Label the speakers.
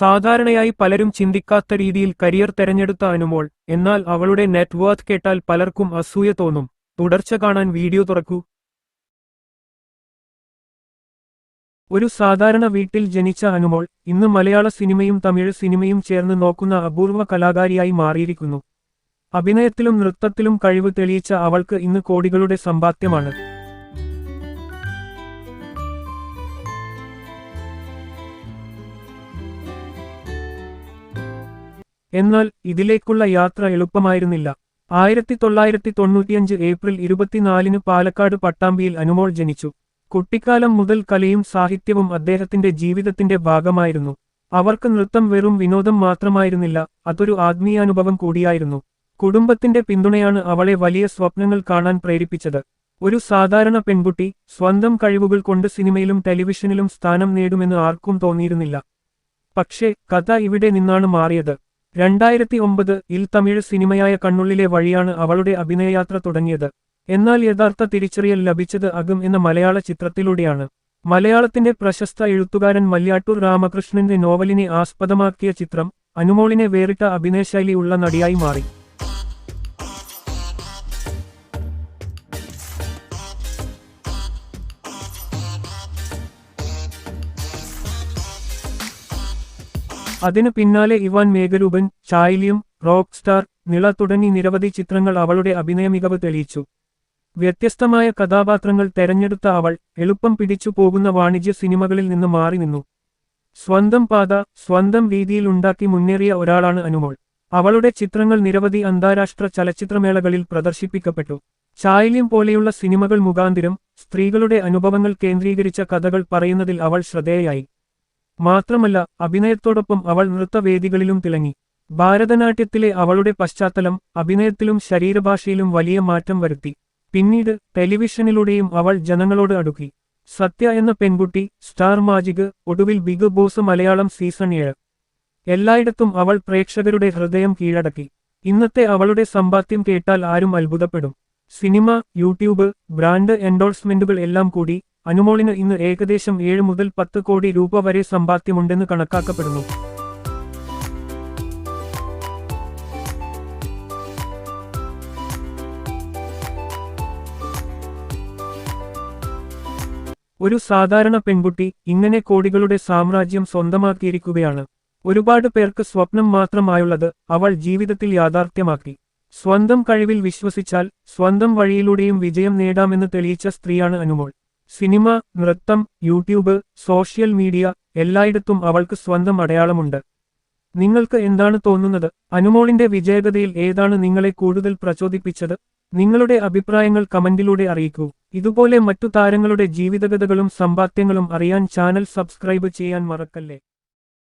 Speaker 1: സാധാരണയായി പലരും ചിന്തിക്കാത്ത രീതിയിൽ കരിയർ തെരഞ്ഞെടുത്ത അനുമോൾ എന്നാൽ അവളുടെ നെറ്റ്വർത്ത് കേട്ടാൽ പലർക്കും അസൂയ തോന്നും. തുടർച്ച കാണാൻ വീഡിയോ തുറക്കൂ. ഒരു സാധാരണ വീട്ടിൽ ജനിച്ച അനുമോൾ ഇന്ന് മലയാള സിനിമയും തമിഴ് സിനിമയും ചേർന്ന് നോക്കുന്ന അപൂർവ കലാകാരിയായി മാറിയിരിക്കുന്നു. അഭിനയത്തിലും നൃത്തത്തിലും കഴിവ് തെളിയിച്ച അവൾക്ക് ഇന്ന് കോടികളുടെ സമ്പാദ്യമാണ്. എന്നാൽ ഇതിലേക്കുള്ള യാത്ര എളുപ്പമായിരുന്നില്ല. ആയിരത്തി തൊള്ളായിരത്തി തൊണ്ണൂറ്റിയഞ്ച് ഏപ്രിൽ ഇരുപത്തിനാലിന് പാലക്കാട് പട്ടാമ്പിയിൽ അനുമോൾ ജനിച്ചു. കുട്ടിക്കാലം മുതൽ കലയും സാഹിത്യവും അദ്ദേഹത്തിന്റെ ജീവിതത്തിന്റെ ഭാഗമായിരുന്നു. അവർക്ക് നൃത്തം വെറും വിനോദം മാത്രമായിരുന്നില്ല അതൊരു ആത്മീയാനുഭവം കൂടിയായിരുന്നു. കുടുംബത്തിന്റെ പിന്തുണയാണ് അവളെ വലിയ സ്വപ്നങ്ങൾ കാണാൻ പ്രേരിപ്പിച്ചത്. ഒരു സാധാരണ പെൺകുട്ടി സ്വന്തം കഴിവുകൾ കൊണ്ട് സിനിമയിലും ടെലിവിഷനിലും സ്ഥാനം നേടുമെന്ന് ആർക്കും തോന്നിയിരുന്നില്ല. പക്ഷേ കഥ ഇവിടെ നിന്നാണ് മാറിയത്. രണ്ടായിരത്തി ഒമ്പത് ഇൽ തമിഴ് സിനിമയായ കണ്ണുള്ളിലെ വഴിയാണ് അവളുടെ അഭിനയയാത്ര തുടങ്ങിയത്. എന്നാൽ യഥാർത്ഥ തിരിച്ചറിയൽ ലഭിച്ചത് അകം എന്ന മലയാള ചിത്രത്തിലൂടെയാണ്. മലയാളത്തിന്റെ പ്രശസ്ത എഴുത്തുകാരൻ മല്യാട്ടൂർ രാമകൃഷ്ണന്റെ നോവലിനെ ആസ്പദമാക്കിയ ചിത്രം അനുമോളിനെ വേറിട്ട അഭിനയശൈലിയുള്ള നടിയായി മാറി. അതിനു പിന്നാലെ ഇവാൻ മേഘരൂപൻ ചായലിയും റോക്ക് സ്റ്റാർ നിള തുടങ്ങി നിരവധി ചിത്രങ്ങൾ അവളുടെ അഭിനയ മികവ് തെളിയിച്ചു. വ്യത്യസ്തമായ കഥാപാത്രങ്ങൾ തെരഞ്ഞെടുത്ത അവൾ എളുപ്പം പിടിച്ചു പോകുന്ന വാണിജ്യ സിനിമകളിൽ നിന്ന് മാറി നിന്നു. സ്വന്തം പാത സ്വന്തം രീതിയിൽ ഉണ്ടാക്കി മുന്നേറിയ ഒരാളാണ് അനുമോൾ. അവളുടെ ചിത്രങ്ങൾ നിരവധി അന്താരാഷ്ട്ര ചലച്ചിത്രമേളകളിൽ പ്രദർശിപ്പിക്കപ്പെട്ടു. ചായല്യം പോലെയുള്ള സിനിമകൾ മുഖാന്തിരം സ്ത്രീകളുടെ അനുഭവങ്ങൾ കേന്ദ്രീകരിച്ച കഥകൾ പറയുന്നതിൽ അവൾ ശ്രദ്ധേയായി. മാത്രമല്ല അഭിനയത്തോടൊപ്പം അവൾ നൃത്തവേദികളിലും തിളങ്ങി. ഭാരതനാട്യത്തിലെ അവളുടെ പശ്ചാത്തലം അഭിനയത്തിലും ശരീരഭാഷയിലും വലിയ മാറ്റം വരുത്തി. പിന്നീട് ടെലിവിഷനിലൂടെയും അവൾ ജനങ്ങളോട് അടുക്കി. സത്യ എന്ന പെൺകുട്ടി സ്റ്റാർ മാജിക് ഒടുവിൽ ബിഗ് ബോസ് മലയാളം സീസൺ ഏഴ്. എല്ലായിടത്തും അവൾ പ്രേക്ഷകരുടെ ഹൃദയം കീഴടക്കി. ഇന്നത്തെ അവളുടെ സമ്പാദ്യം കേട്ടാൽ ആരും അത്ഭുതപ്പെടും. സിനിമ യൂട്യൂബ് ബ്രാൻഡ് എൻഡോഴ്സ്മെന്റുകൾ എല്ലാം കൂടി അനുമോളിന് ഇന്ന് ഏകദേശം ഏഴ് മുതൽ പത്ത് കോടി രൂപ വരെ സമ്പാദ്യമുണ്ടെന്ന് കണക്കാക്കപ്പെടുന്നു. ഒരു സാധാരണ പെൺകുട്ടി ഇങ്ങനെ കോടികളുടെ സാമ്രാജ്യം സ്വന്തമാക്കിയിരിക്കുകയാണ്. ഒരുപാട് പേർക്ക് സ്വപ്നം മാത്രമായുള്ളത് അവൾ ജീവിതത്തിൽ യാഥാർത്ഥ്യമാക്കി. സ്വന്തം കഴിവിൽ വിശ്വസിച്ചാൽ സ്വന്തം വഴിയിലൂടെയും വിജയം നേടാമെന്ന് തെളിയിച്ച സ്ത്രീയാണ് അനുമോൾ. സിനിമ നൃത്തം യൂട്യൂബ് സോഷ്യൽ മീഡിയ എല്ലായിടത്തും അവൾക്ക് സ്വന്തം അടയാളമുണ്ട്. നിങ്ങൾക്ക് എന്താണ് തോന്നുന്നത്? അനുമോളിന്റെ വിജയകതയിൽ ഏതാണ് നിങ്ങളെ കൂടുതൽ പ്രചോദിപ്പിച്ചത്? നിങ്ങളുടെ അഭിപ്രായങ്ങൾ കമന്റിലൂടെ അറിയിക്കൂ. ഇതുപോലെ മറ്റു താരങ്ങളുടെ ജീവിതകഥകളും സമ്പാദ്യങ്ങളും അറിയാൻ ചാനൽ സബ്സ്ക്രൈബ് ചെയ്യാൻ മറക്കല്ലേ?